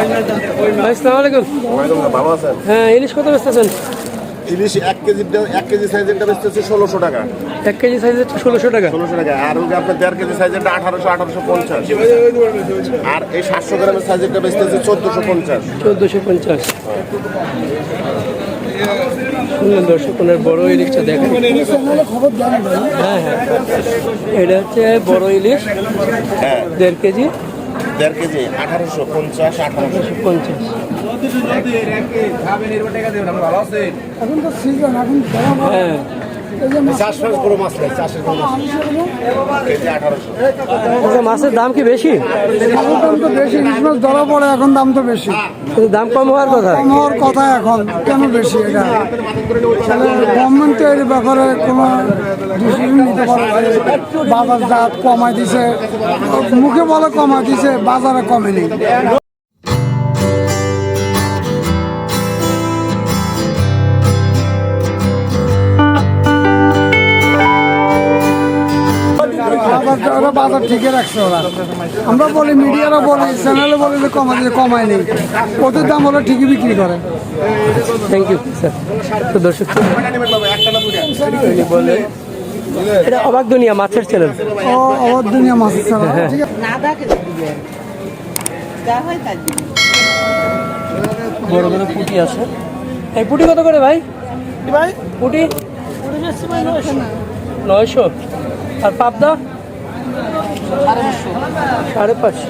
ভাই আসসালামু আলাইকুম। ভালো আছেন হ্যাঁ ইলিশ কত বেচতেছেন ইলিশ এক কেজি এক কেজি সাইজেরটা বেচতেছে ষোলোশো টাকা। এক কেজি সাইজের ষোলোশো টাকা? ষোলোশো টাকা। আর ওই আপনার দেড় কেজি সাইজেরটা আঠারোশো আঠারোশো পঞ্চাশ। আর এই সাতশো গ্রামের সাইজেরটা বেচতেছে চোদ্দোশো পঞ্চাশ। চোদ্দোশো পঞ্চাশ। শুনলেন দর্শক ওনার বড় ইলিশটা দেখেন। হ্যাঁ হ্যাঁ। এটা হচ্ছে বড় ইলিশ হ্যাঁ। দেড় কেজি। দেড় কেজি আঠারোশো পঞ্চাশ আঠারোশো। পঞ্চাশ। এখন তো সিজন এখন চাষবাস মাছ চাষের মাছ মাছের দাম কি বেশি? দাম তো বেশি ইলিশ মাছ ধরা পড়ে এখন দাম তো বেশি। দাম কম হওয়ার কথা। কম হওয়ার কথা এখন কেন বেশি এটা? গভর্নমেন্ট তো এর ব্যাপারে কোনো ডিসিশন নিতে পারে বাজার জাত কমাই দিছে মুখে বলে কমাই দিছে বাজারে কমেনি। বাজার ওরা বাজার ঠিকই রাখছে ওরা। আমরা বলি মিডিয়ারা বলি চ্যানেলে বলি যে কমাই দিছে কমাই নেই। ওদের দাম ওরা ঠিকই বিক্রি করে। থ্যাংক ইউ স্যার তো দর্শক বলে এটা অবাক দুনিয়া মাছের চ্যানেল ও ওর দুনিয়া মাছের ঠিক আছে। না দেখে যা হয় তাই। বড় বড় পুটি আছে। এই পুটি কত করে ভাই? ভাই? পুটি? নয়শো। আর পাবদা? সাড়ে পাঁচশো।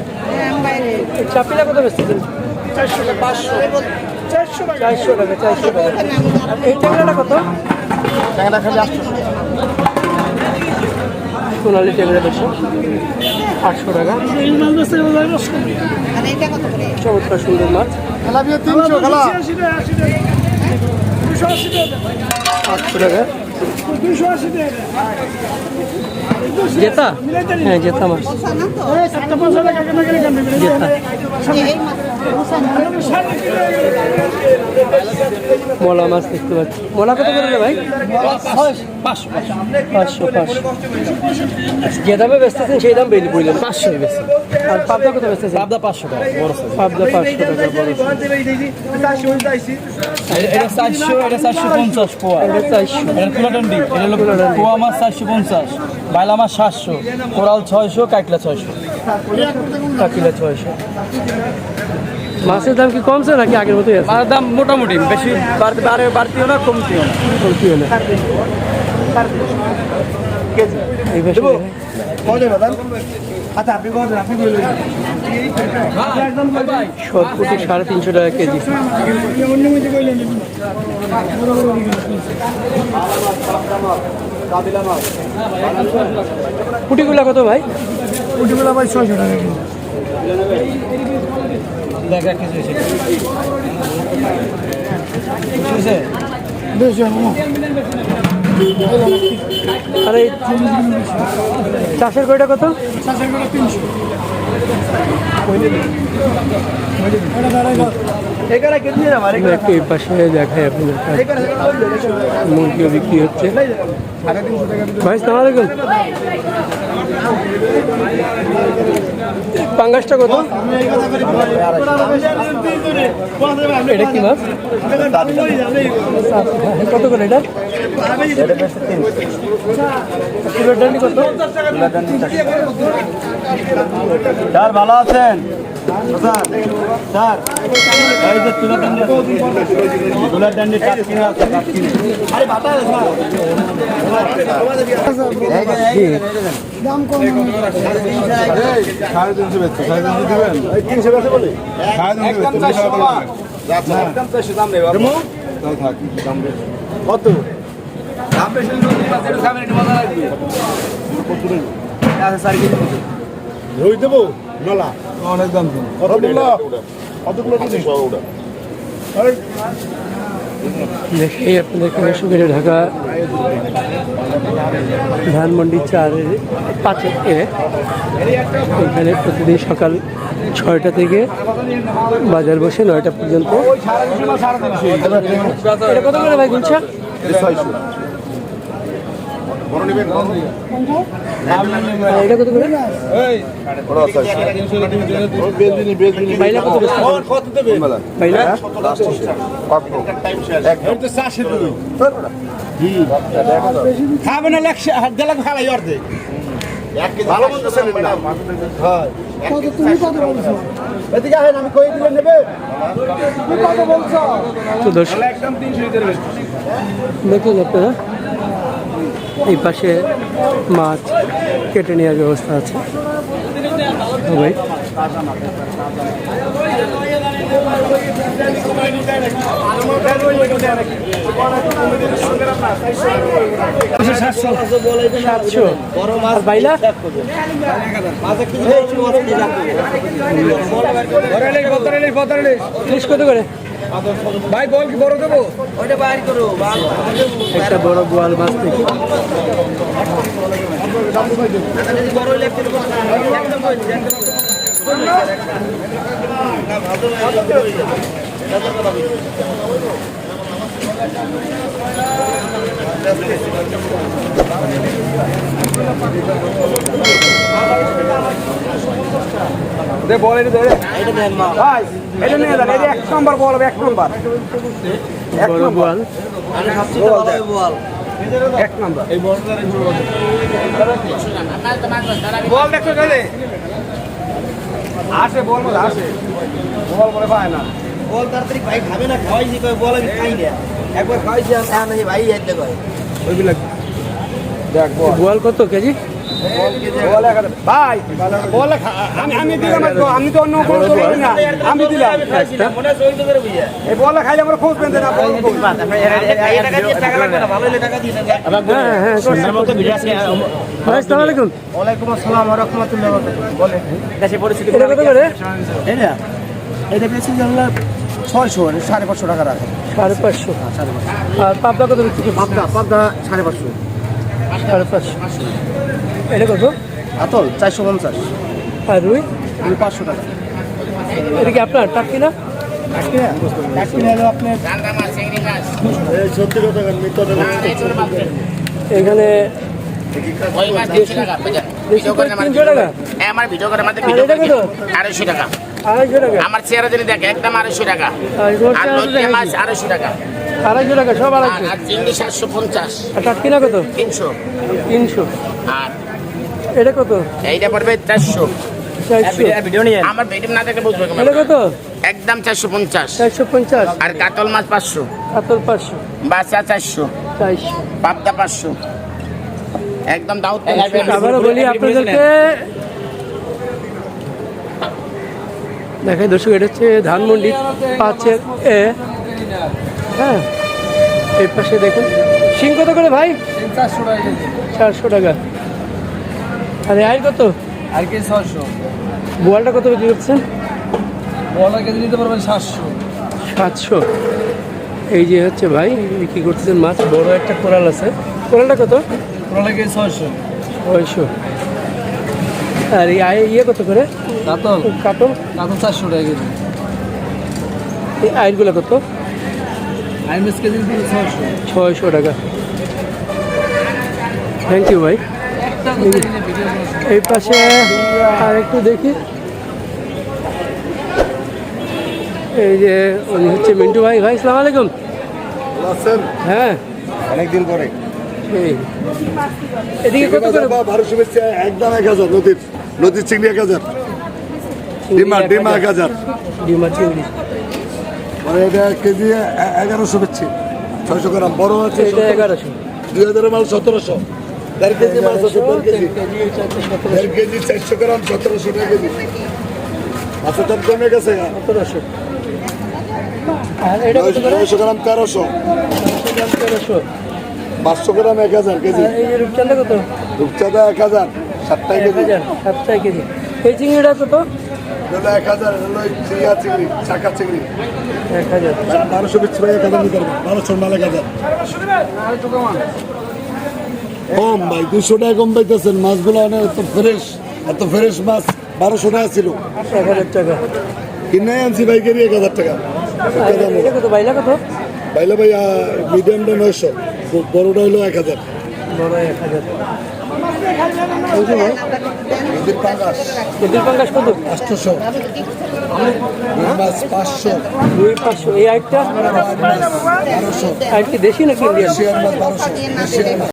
চাপিলা কত বেচতেছেন চারশো টাকা চারশো টাকা চারশো টাকা। আর এই ট্যাংরাটা কত? সোনালি ট্যাংরা দেড়শো আটশো টাকা। আর এইটা কত করে চমৎকার সুন্দর মাছ। আটশো টাকা। জেতা? হ্যাঁ জেতা মাছ জেতা। মলা মাছ দেখতে পাচ্ছি। মলা কত করে ভাই? পাঁচশো পাঁচশো। যে দামে বেচতেছেন সেই দাম বেরিয়ে বললেন পাঁচশো বেশি আর পাবদা কত বেচতেছেন? পাবদা পাঁচশো টাকা পাবদা পাঁচশো টাকা এটা চারশো এটা চারশো পঞ্চাশ পোয়া। এটা চারশো। এটা কুলাডান্ডি এটা হলো পোয়া মাছ চারশো পঞ্চাশ বাইলা মাছ সাতশো কোরাল ছয়শো কাকলা ছয়শো। কাকিলা ছয়শো। মাছের দাম কি কমছে নাকি আগের মতোই আছে? মাছের দাম মোটামুটি বেশি বাড়তে বাড়ে বাড়তিও না কমতিও না। কমতি হলে এই বেশি সব কোটি সাড়ে তিনশো টাকা কেজি। কুটিগুলা কত ভাই? উঠিগুলো ভাই ছয়শো টাকা। দেখ না। আর এই চাষের কয়টা কত? চাষের তিনশো। একটু এই পাশে দেখাই আপনাদের কাছে। মুরগিও বিক্রি হচ্ছে। ভাই সালাম আলাইকুম। পাঙ্গাসটা কত? এটা কি মাছ? কত করে এটা? স্যার ভালো আছেন? স্যার এই ডান্ডি। দাম কম সাড়ে তিনশো বেচছে সাড়ে তিনশো তিনশো বেচে সাড়ে তিনশো বেচছে কত রই দেবো নলা অনেক দাম কতগুলো কতগুলো জিনিস ওটা দেখি আপনাদের কাছে সুবিধা ঢাকা ধানমন্ডি চারের পাঁচে এখানে প্রতিদিন সকাল ছয়টা থেকে বাজার বসে নয়টা পর্যন্ত কত করে ভাই গুলছা না লেখছে দেলাক খালাই অর্ধে ভালো বলতেছেন তুমি কত বলছো? আমি কই দিলে নেবে? কত বলছো? তো দেখুন আপনারা এই পাশে মাছ কেটে নেওয়ার ব্যবস্থা আছে ভাই সাতশো বাইলা কত করে ভাই বল কি বড় দেবো? একটা বড় গোয়াল মাছ দেখি দে বল এটা দে ভাই এটা নিয়ে যান এটা এক নম্বর বল এক নম্বর। এক নম্বর। এই বল। দেখো গেলে আসে বল বলে আসে। বল বলে পায় না। বল তাড়াতাড়ি ভাই খাবে না খাওয়াইছি কই বল আমি খাই না। একবার খাওয়াইছি আর না নাকি ভাই আইতে কয়। ওইগুলো দেখ বল। কত কেজি? বল ভাই বল আমি আমি দিলাম আমি তো অন্য কোনো তো না। আমি দিলাম। সহিত করে বুঝা এই বল খাইলে আমরা খোঁজ পেন না হ্যাঁ হ্যাঁ ভাই আসসালামু আলাইকুম। ওয়ালাইকুম আসসালাম ওয়া রাহমাতুল্লাহি ওয়া বারাকাতুহু। বলে দেশে পরিস্থিতি এটা এটা এটা বেশি জানলা ছয়শো সাড়ে পাঁচশো টাকা রাখে। সাড়ে পাঁচশো। আর পাবদা কত বিক্রি করছে পাবদা পাবদা সাড়ে পাঁচশো। সাড়ে পাঁচশো। এটা কত? আতল চারশো পঞ্চাশ। আর রুই? দুই পাঁচশো টাকা। এটা কি আপনার? টাকি না এখানে দেশি আমার ভিডিও করে আমাদের ভিডিও আড়াইশো টাকা। আমার চেহারা যদি দেখ একদম আড়াইশো টাকা। আর লইট্টা মাছ আড়াইশো টাকা। আড়াইশো টাকা সব আর আড়াইশো। আর চিংড়ি সাতশো পঞ্চাশ। আর টাটকি না কত? তিনশো। তিনশো। আর এটা কত? এইটা পড়বে চারশো। আমার ভিডিও না দেখে বুঝবে এটা কত? একদম চারশো পঞ্চাশ। চারশো পঞ্চাশ। আর কাতল মাছ পাঁচশো। কাতল পাঁচশো। বাচ্চা চারশো। চারশো। পাবদা পাঁচশো। একদম দাউদ আবারও বলি আপনাদেরকে দেখাই দর্শক এটা হচ্ছে ধানমন্ডি পাঁচের এ। হ্যাঁ এই পাশে দেখুন। সিং কত করে ভাই? চারশো টাকা। আরে আয় কত? আর কেজি ছয়শো বোয়ালটা কত বিক্রি করছেন? কেজি নিতে পারবেন সাতশো। সাতশো এই যে হচ্ছে ভাই বিক্রি করতেছেন মাছ? বড় একটা কোরাল আছে। কোরালটা কত? কেজি ছয়শো। ছয়শো। আর এই আয় ইয়ে কত করে? কাতল। কাটল কাতল চারশো টাকা কেজি। এই আয়েরগুলো কত? কেজি ছয়শো। ছয়শো টাকা। থ্যাংক ইউ ভাই। এই পাশে আর একটু দেখি। এই যে উনি হচ্ছে মিন্টু ভাই। ভাই সালাম আলাইকুম। আছেন? হ্যাঁ। অনেকদিন পরে। এই। এদিকে কত করে? ভারত শুভেচ্ছা একদম এক হাজার নদীর। নদীর চিংড়ি এক হাজার ডিমা ডিমা এক হাজার ডিমা চিংড়ি। মানে এটা কেজি এগারোশো বেচছি। ছয়শো গ্রাম। বড় আছে এটা এগারোশো। দুই হাজারের মাল সতেরোশো। দেড় কেজি আছে দেড় কেজি দেড় কেজি চারশো গ্রাম সতেরোশো টাকা কেজি। মাছের দাম কমে গেছে সতেরোশো। নয়শো গ্রাম তেরোশো। পাঁচশো গ্রাম এক হাজার কেজি। রূপচাঁদা কত? রূপচাঁদা এক হাজার। সাতটাই কেজি? সাতটাই কেজি। এই চিংড়িটা কত? হলো এক হাজার হলো চিংড়ি চাকা চিংড়ি। এক হাজার। বারোশো ভাই এক হাজার নিতে পারব। বারোশো মাল এক হাজার। কম ভাই দুশো টাকা কম পাইতেছেন। মাছগুলো অনেক এত ফ্রেশ এত ফ্রেশ মাছ। বারোশো টাকা ছিল। এক হাজার টাকা। কিনে আনছি ভাইকেরই এক হাজার টাকা। কত? বাইলা কত? পাইলে ভাই মিডিয়ামটা নয়শো। বড়টা হলো এক হাজার। নয় এক হাজার। এদের পাঙ্গাস। কত? আটশোশো পাঁচশো। দুই পাঁচশো। এই বারোশো কি দেশি নাকি ইন্ডিয়ান?